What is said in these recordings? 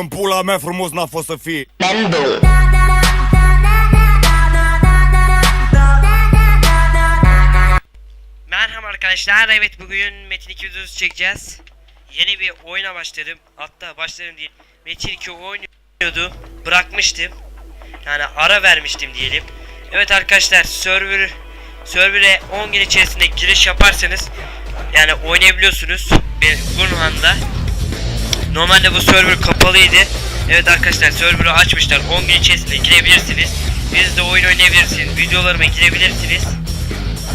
În pula mea frumos n-a fost să fie Mendel. Merhaba arkadaşlar. Evet bugün Metin 2 videosu çekeceğiz. Yeni bir oyuna başladım. Hatta başladım değil. Metin 2 oynuyordu. Bırakmıştım. Yani ara vermiştim diyelim. Evet arkadaşlar server server'e 10 gün içerisinde giriş yaparsanız yani oynayabiliyorsunuz. Bir Gunhan'da. Normalde bu server kapalıydı. Evet arkadaşlar server'ı açmışlar. 10 gün içerisinde girebilirsiniz. Biz de oyun oynayabilirsiniz. Videolarıma girebilirsiniz.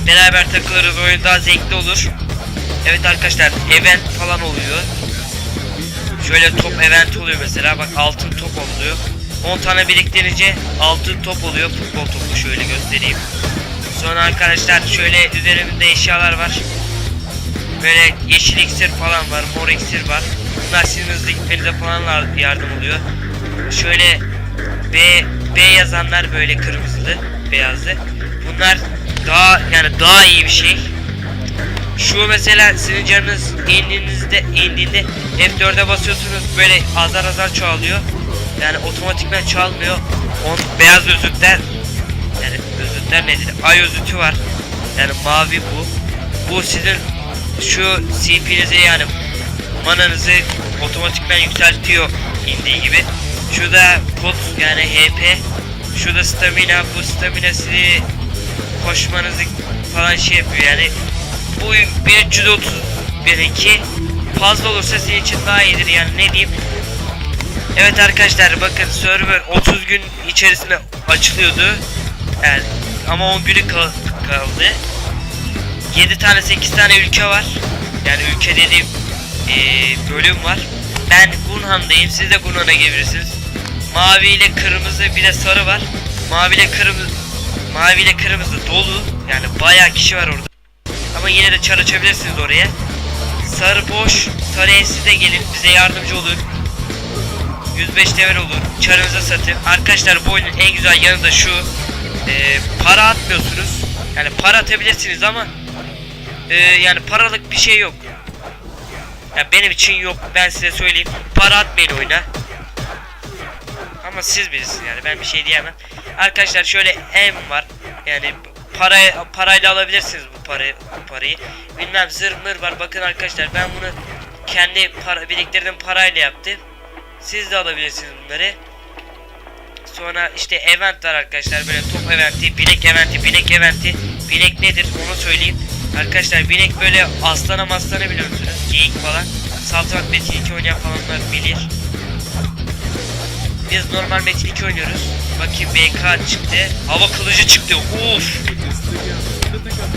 Beraber takılırız oyun daha zevkli olur. Evet arkadaşlar event falan oluyor. Şöyle top event oluyor mesela bak altın top oluyor. 10 tane biriktirince altın top oluyor futbol topu şöyle göstereyim. Sonra arkadaşlar şöyle üzerimde eşyalar var. Böyle yeşil iksir falan var, mor iksir var. Bunlar sizin hızlı gitmenize falan la- yardım oluyor. Şöyle B, B yazanlar böyle kırmızılı, beyazlı. Bunlar daha yani daha iyi bir şey. Şu mesela sizin canınız indiğinizde indiğinde F4'e basıyorsunuz böyle azar azar çoğalıyor. Yani otomatikman çalmıyor. On beyaz özütler yani özütler nedir? Ay özütü var. Yani mavi bu. Bu sizin şu CP'nizi yani mananızı otomatikman yükseltiyor indiği gibi. Şurada pot yani HP. Şurada stamina. Bu stamina sizi koşmanızı falan şey yapıyor yani. Bu 1330 benimki fazla olursa sizin için daha iyidir yani ne diyeyim. Evet arkadaşlar bakın server 30 gün içerisinde açılıyordu. Yani ama 10 günü kal- kaldı. 7 tane 8 tane ülke var. Yani ülke dediğim eee, bölüm var. Ben Gunhan'dayım. Siz de Gunhan'a gelebilirsiniz. Mavi ile kırmızı bir de sarı var. Mavi ile kırmızı mavi ile kırmızı dolu. Yani bayağı kişi var orada. Ama yine de çar açabilirsiniz oraya. Sarı boş. Sarı evsiz de gelin bize yardımcı olur. 105 level olur. Çarınıza satın. Arkadaşlar bu oyunun en güzel yanı da şu. Eee, para atmıyorsunuz. Yani para atabilirsiniz ama eee, yani paralık bir şey yok. Ya benim için yok. Ben size söyleyeyim. Para atmayın oyuna. Ama siz bilirsiniz yani ben bir şey diyemem. Arkadaşlar şöyle M var. Yani para parayla alabilirsiniz bu parayı bu parayı. Bilmem zırh var. Bakın arkadaşlar ben bunu kendi para biriktirdiğim parayla yaptım. Siz de alabilirsiniz bunları. Sonra işte event var arkadaşlar böyle top eventi, binek eventi, binek eventi. Binek nedir onu söyleyeyim. Arkadaşlar binek böyle aslana maslana biliyor musunuz? Geyik falan. Saltanat Metin 2 oynayan falanlar bilir. Biz normal Metin 2 oynuyoruz. Bakayım BK çıktı. Hava kılıcı çıktı. Uf.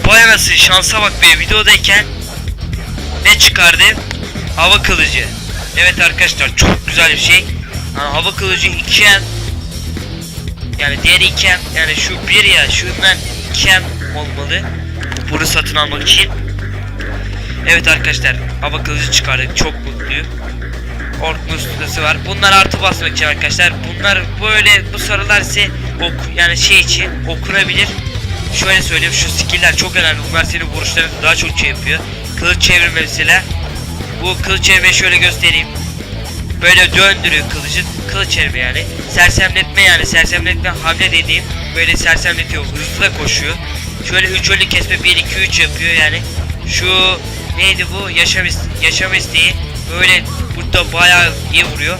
Vay anasını şansa bak be videodayken ne çıkardı? Hava kılıcı. Evet arkadaşlar çok güzel bir şey. Ha, hava kılıcı 2M yani diğeri 2M yani şu bir ya şundan 2M olmalı. Bunu satın almak için. Evet arkadaşlar hava kılıcı çıkardık çok mutluyum. Orkun üstündesi var. Bunlar artı basmak için arkadaşlar. Bunlar böyle bu sarılar ise ok yani şey için okunabilir. Şöyle söyleyeyim şu skill'ler çok önemli. Bunlar senin vuruşlarını daha çok şey yapıyor. Kılıç çevirme mesela. Bu kılıç çevirmeyi şöyle göstereyim. Böyle döndürüyor kılıcı. Kılıç çevirme yani. Sersemletme yani. Sersemletme hamle dediğim. Böyle sersemletiyor. Hızlı da koşuyor. Şöyle 3 ölü kesme 1 2 3 yapıyor yani. Şu neydi bu? Yaşam, yaşam isteği. Böyle burada bayağı iyi vuruyor.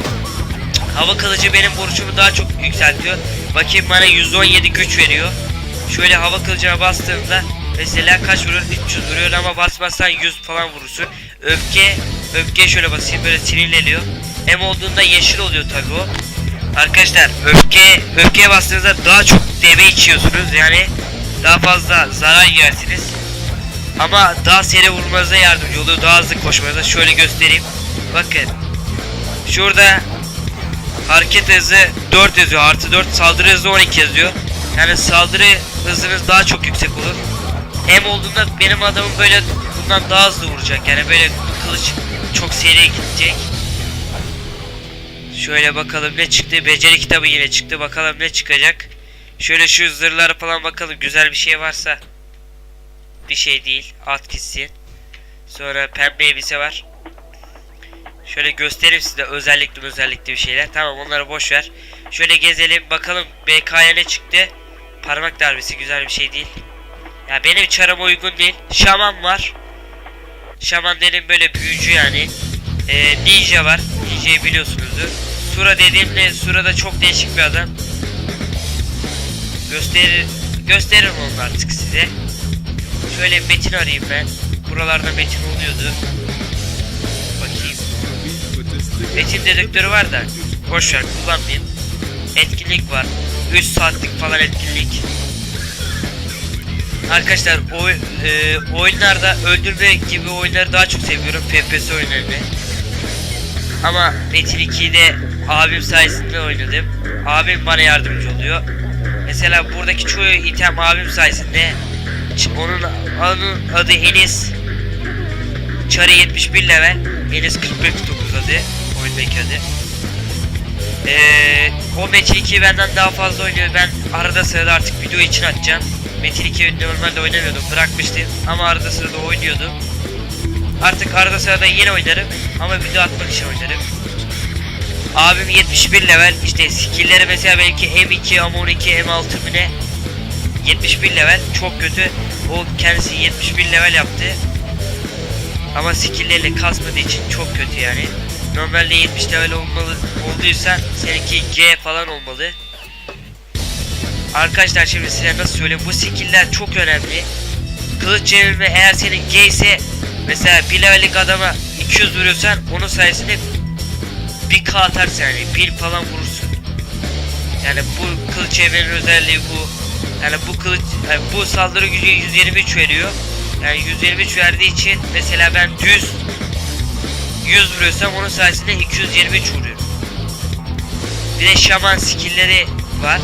Hava kılıcı benim vuruşumu daha çok yükseltiyor. Bakayım bana 117 güç veriyor. Şöyle hava kılıcına bastığımda mesela kaç vurur? 300 vuruyor ama basmazsan 100 falan vurursun. Öfke, öfke şöyle basayım böyle sinirleniyor. Hem olduğunda yeşil oluyor tabi o. Arkadaşlar öfke, öfkeye bastığınızda daha çok deve içiyorsunuz yani daha fazla zarar yersiniz. Ama daha seri vurmanıza yardımcı oluyor. Daha hızlı koşmanıza. Şöyle göstereyim. Bakın. Şurada hareket hızı 4 yazıyor. Artı 4 saldırı hızı 12 yazıyor. Yani saldırı hızınız daha çok yüksek olur. Hem olduğunda benim adamım böyle bundan daha hızlı vuracak. Yani böyle kılıç çok seri gidecek. Şöyle bakalım ne çıktı. Beceri kitabı yine çıktı. Bakalım ne çıkacak. Şöyle şu zırhlara falan bakalım. Güzel bir şey varsa. Bir şey değil. At gitsin. Sonra pembe elbise var. Şöyle göstereyim size özellikli özellikli bir şeyler. Tamam onları boş ver. Şöyle gezelim bakalım BK'ya ne çıktı. Parmak darbesi güzel bir şey değil. Ya benim çarama uygun değil. Şaman var. Şaman dedim böyle büyücü yani. Ee, ninja var. Ninja'yı biliyorsunuzdur. Sura dediğimde Sura'da çok değişik bir adam. Gösterir, gösteririm onu artık size. Şöyle metin arayayım ben. Buralarda metin oluyordu. Bakayım. Metin dedektörü var da boş ver kullanmayayım. Etkinlik var. 3 saatlik falan etkinlik. Arkadaşlar oy, e, oyunlarda öldürme gibi oyunları daha çok seviyorum. FPS oyunlarını. Ama Metin 2'yi de abim sayesinde oynadım. Abim bana yardımcı oluyor. Mesela buradaki çoğu item abim sayesinde. Onun, onun adı Enis. Çarı 71 level. Enis 4049 adı. Oyundaki adı. Ee, o Metin 2'yi benden daha fazla oynuyor. Ben arada sırada artık video için atacağım. Metin 2'yi normalde oynamıyordum. Bırakmıştım. Ama arada sırada oynuyordum. Artık arada sırada yine oynarım. Ama video atmak için oynarım. Abim 71 level. İşte skill'leri mesela benimki M2, M12, M6 mı ne? 71 level. Çok kötü. O kendisi 71 level yaptı. Ama skill'leriyle kasmadığı için çok kötü yani. Normalde 70 level olmalı olduysa seninki G falan olmalı. Arkadaşlar şimdi size nasıl söyleyeyim bu skill'ler çok önemli. Kılıç çevirme eğer senin G ise mesela bir levellik adama 200 vuruyorsan onun sayesinde bir K atarsın yani bir falan vurursun. Yani bu kılıç çevirmenin özelliği bu. Yani bu kılıç yani bu saldırı gücü 123 veriyor. Yani 123 verdiği için mesela ben düz 100 vuruyorsam onun sayesinde 223 vuruyorum. Bir de şaman skill'leri var.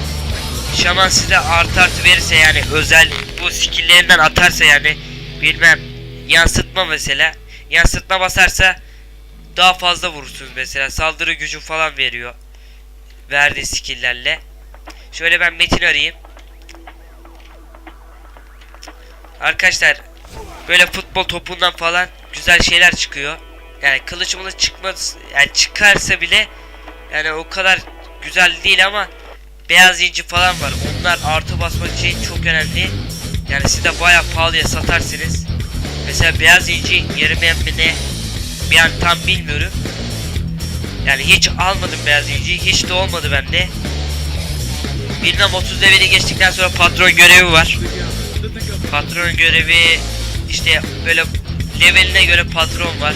Şaman size artı artı verirse yani özel bu skill'lerinden atarsa yani bilmem yansıtma mesela yansıtma basarsa daha fazla vurursunuz mesela saldırı gücü falan veriyor verdiği skill'lerle. Şöyle ben Metin arayayım. Arkadaşlar böyle futbol topundan falan güzel şeyler çıkıyor. Yani kılıç mılıç çıkmaz yani çıkarsa bile yani o kadar güzel değil ama beyaz inci falan var. Onlar artı basmak için çok önemli. Yani siz de bayağı pahalıya satarsınız. Mesela beyaz inci yerimeyen mi ne? An tam bilmiyorum. Yani hiç almadım beyaz inciyi. Hiç de olmadı bende. Bilmem 30 leveli geçtikten sonra patron görevi var. Patron görevi işte böyle leveline göre patron var.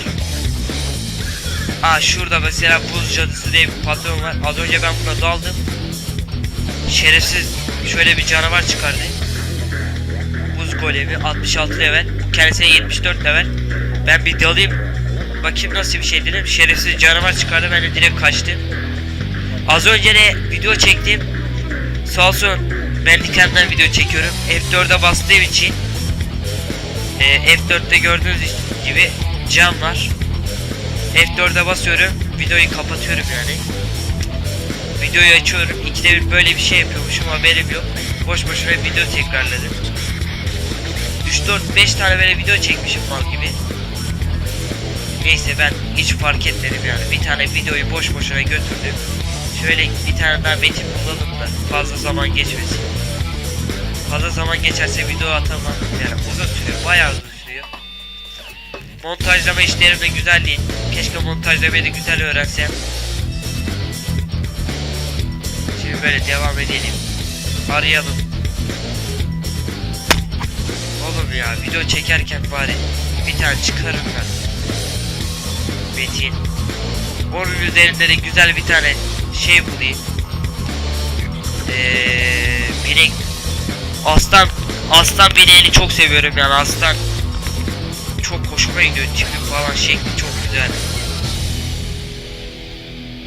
Aa şurada mesela buz cadısı diye bir patron var. Az önce ben buna daldım. Şerefsiz şöyle bir canavar çıkardı. Buz golemi 66 level. Kendisine 74 level. Ben bir dalayım. Bakayım nasıl bir şey dedim. Şerefsiz canavar çıkardı. Ben de direkt kaçtım. Az önce de video çektim. Sağ olsun ben Dikem'den video çekiyorum. F4'e bastığım için e, F4'te gördüğünüz gibi cam var. F4'e basıyorum. Videoyu kapatıyorum yani. Videoyu açıyorum. İkide bir böyle bir şey yapıyormuşum haberim yok. Boş boşuna video tekrarladım. 3 4 5 tane böyle video çekmişim mal gibi. Neyse ben hiç fark etmedim yani. Bir tane videoyu boş boşuna götürdüm. Şöyle bir tane daha metin bulalım da fazla zaman geçmesin. Fazla zaman geçerse video atamam. Yani uzun sürüyor. Bayağı uzun sürüyor. Montajlama işlerim de güzel değil. Keşke montajlamayı da güzel öğrensem. Şimdi böyle devam edelim. Arayalım. Oğlum ya video çekerken bari bir tane çıkarım ben. Metin. Onun üzerinde de güzel bir tane şey bulayım. Eee binek aslan aslan bineğini çok seviyorum yani aslan çok hoşuma gidiyor tipi falan şekli çok güzel.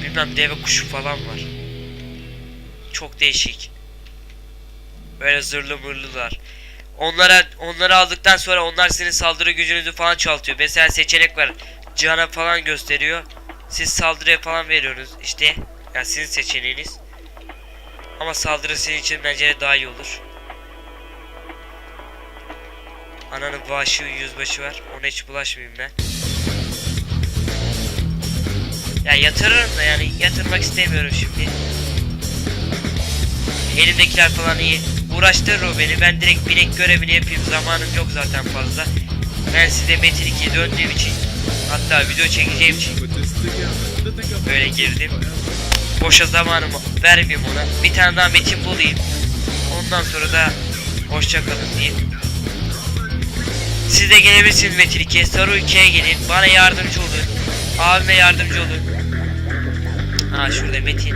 Bilmem deve kuşu falan var. Çok değişik. Böyle zırhlı mırlılar. Onlara onları aldıktan sonra onlar senin saldırı gücünüzü falan çoğaltıyor. Mesela seçenek var. Cana falan gösteriyor. Siz saldırıya falan veriyorsunuz işte. Yani sizin seçeneğiniz. Ama saldırı senin için bence daha iyi olur. Ananın vahşi yüzbaşı var. Ona hiç bulaşmayayım ben. yatırırım da yani yatırmak istemiyorum şimdi. Elimdekiler falan iyi. Uğraştırır o beni. Ben direkt binek görevini yapayım. Zamanım yok zaten fazla. Ben size Metin 2'ye döndüğüm için hatta video çekeceğim için böyle girdim. Boşa zamanımı vermeyeyim ona. Bir tane daha metin bulayım. Ondan sonra da hoşça kalın diyeyim. Siz de gelebilirsiniz Metin 2'ye. Sarı ülkeye gelin. Bana yardımcı olun. Abime yardımcı olun. Ha şurada Metin.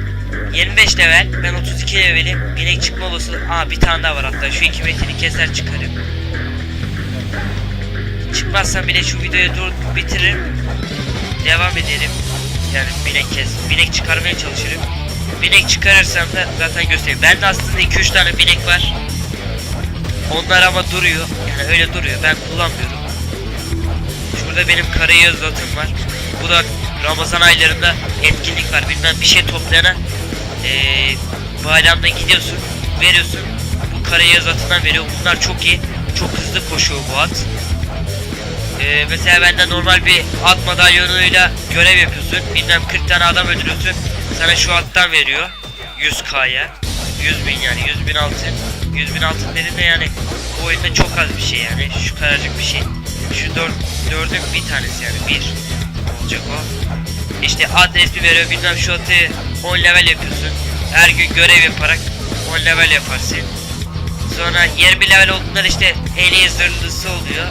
25 level. Ben 32 levelim. Binek çıkma olasılığı. Aa bir tane daha var hatta. Şu iki metini keser çıkarım. Çıkmazsam bile şu videoyu dur bitiririm. Devam ederim. Yani binek kes. Binek çıkarmaya çalışırım. Binek çıkarırsam da zaten göstereyim. Bende aslında 2-3 tane binek var. Onlar ama duruyor. Yani öyle duruyor. Ben kullanmıyorum. Şurada benim karayı zatım var. Bu da Ramazan aylarında etkinlik var. Bilmem bir şey toplayana eee bayramda gidiyorsun, veriyorsun. Bu karayı zatından veriyor. Bunlar çok iyi. Çok hızlı koşuyor bu at. Eee mesela bende normal bir at madalyonuyla görev yapıyorsun. Bilmem 40 tane adam öldürüyorsun. Sana şu attan veriyor. 100k'ya. 100 bin yani 100 bin altın. 100 bin altın dediğinde yani bu oyunda çok az bir şey yani. Şu kadarcık bir şey. Şu dört, dördün bir tanesi yani bir olacak o. İşte at resmi veriyor bilmem şu atı 10 level yapıyorsun. Her gün görev yaparak 10 level yaparsın. Sonra 20 level olduğunda işte en iyi oluyor.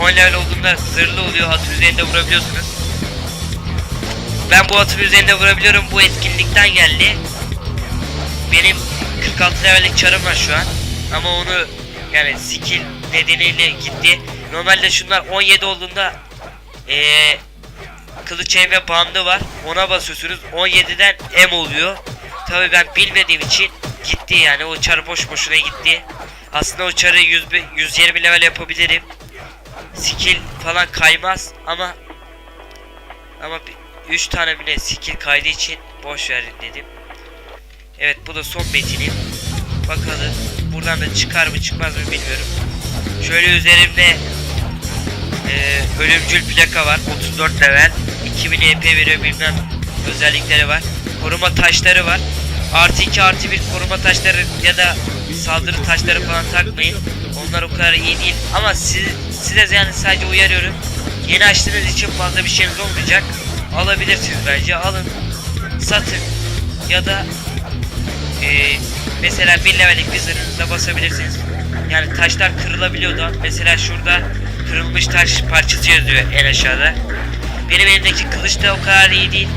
10 level olduğunda zırhlı oluyor atın üzerinde vurabiliyorsunuz. Ben bu atın üzerinde vurabiliyorum bu etkinlikten geldi. Benim 46 levellik çarım var şu an. Ama onu yani skill nedeniyle gitti. Normalde şunlar 17 olduğunda eee kılıç ve bandı var. Ona basıyorsunuz. 17'den M oluyor. Tabii ben bilmediğim için gitti yani. O çarı boş boşuna gitti. Aslında o çarı 100, be- 120 level yapabilirim. Skill falan kaymaz ama ama 3 tane bile skill kaydığı için boş verin dedim. Evet bu da son metinim. Bakalım buradan da çıkar mı çıkmaz mı bilmiyorum. Şöyle üzerimde eee, ölümcül plaka var 34 level 2000 EP veriyor bilmem özellikleri var. Koruma taşları var. Artı 2 artı 1 koruma taşları ya da saldırı taşları falan takmayın. Onlar o kadar iyi değil ama siz, size yani sadece uyarıyorum. Yeni açtığınız için fazla bir şeyiniz olmayacak. Alabilirsiniz bence alın satın ya da ee, mesela bir levellik bir zırhınıza basabilirsiniz. Yani taşlar kırılabiliyor da. Mesela şurada kırılmış taş parçası yazıyor en aşağıda. Benim elimdeki kılıç da o kadar iyi değil.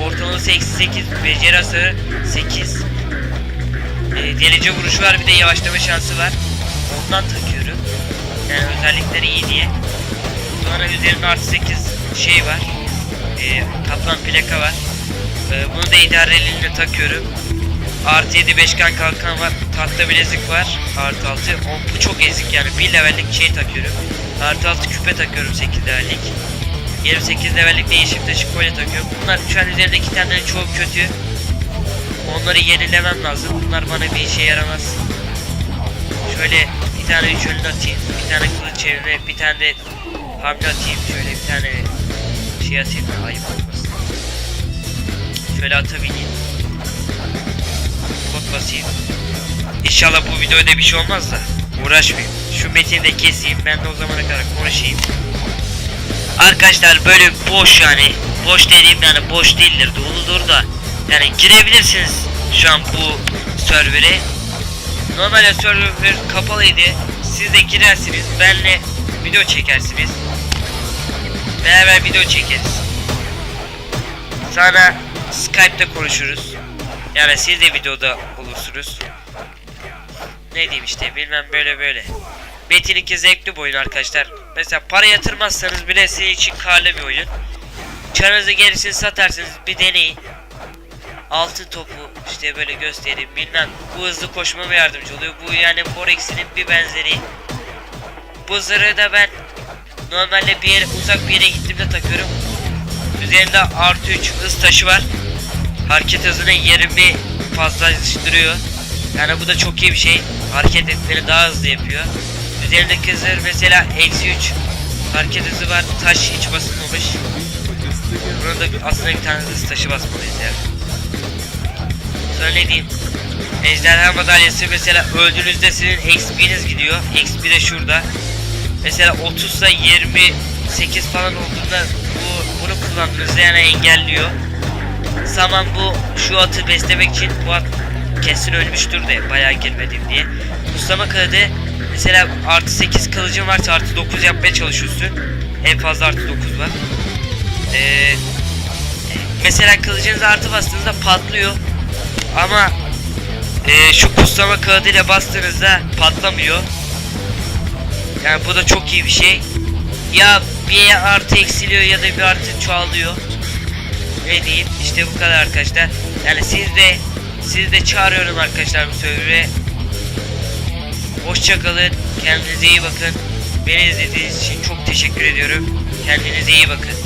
Ortalaması eksi 8, beceri hasarı 8. Ee, delici vuruşu var bir de yavaşlama şansı var. Ondan takıyorum. Yani özellikleri iyi diye. Sonra üzerinde artı 8 şey var. Ee, kaplan plaka var. Ee, bunu da idareliğine takıyorum. Artı 7 beşgen kalkan var. Tahta bilezik var. Artı 6. O, bu çok ezik yani. 1 levellik şey takıyorum. Artı 6 küpe takıyorum 8 levellik. 28 levellik değişim taşı kolye takıyorum. Bunlar şu an üzerinde iki tane çoğu kötü. Onları yenilemem lazım. Bunlar bana bir işe yaramaz. Şöyle bir tane üç önüne atayım. Bir tane kılıç çevirme. Bir tane de hamle atayım. Şöyle bir tane şey atayım. Ayıp olmasın. Şöyle atabileyim. Bot basayım. İnşallah bu videoda bir şey olmaz da uğraşmayayım. Şu metini de keseyim. Ben de o zamana kadar konuşayım. Arkadaşlar böyle boş yani. Boş dediğim yani boş değildir. Doludur da. Yani girebilirsiniz şu an bu server'e. Normalde server kapalıydı. Siz de girersiniz. Benle video çekersiniz. Beraber video çekeriz. Sonra Skype'da konuşuruz. Yani siz de videoda olursunuz. Ne diyeyim işte bilmem böyle böyle. Metin 2 zevkli bir oyun arkadaşlar. Mesela para yatırmazsanız bile sizin için karlı bir oyun. Çarınızı gerisini satarsınız bir deneyin. Altın topu işte böyle göstereyim bilmem. Bu hızlı koşmama yardımcı oluyor. Bu yani Forex'inin bir benzeri. Bu zırhı da ben normalde bir yere uzak bir yere gittiğimde takıyorum. Üzerinde artı 3 hız taşı var. Hareket hızını 20 fazlalaştırıyor. Yani bu da çok iyi bir şey. Hareket etmeni daha hızlı yapıyor. Üzerindeki zırh mesela eksi 3 hareket hızı var. Taş hiç basılmamış. Burada aslında bir tane hız taşı basmalıyız ya. Ne diyeyim? Ejderha madalyası mesela öldüğünüzde sizin XP'niz gidiyor. XP de şurada. Mesela 30 ise 28 falan olduğunda bu bunu kullandığınızda yani engelliyor. Zaman bu şu atı beslemek için bu at kesin ölmüştür de bayağı girmedim diye. Kuslama kılıcı mesela artı 8 kılıcın varsa artı 9 yapmaya çalışıyorsun. En fazla artı 9 var. Ee, mesela kılıcınız artı bastığınızda patlıyor. Ama e, şu kuslama kağıdıyla bastığınızda patlamıyor. Yani bu da çok iyi bir şey. Ya bir artı eksiliyor ya da bir artı çoğalıyor. Ne diyeyim işte bu kadar arkadaşlar. Yani siz de siz de çağırıyorum arkadaşlar bu server'e. Hoşçakalın. Kendinize iyi bakın. Beni izlediğiniz için çok teşekkür ediyorum. Kendinize iyi bakın.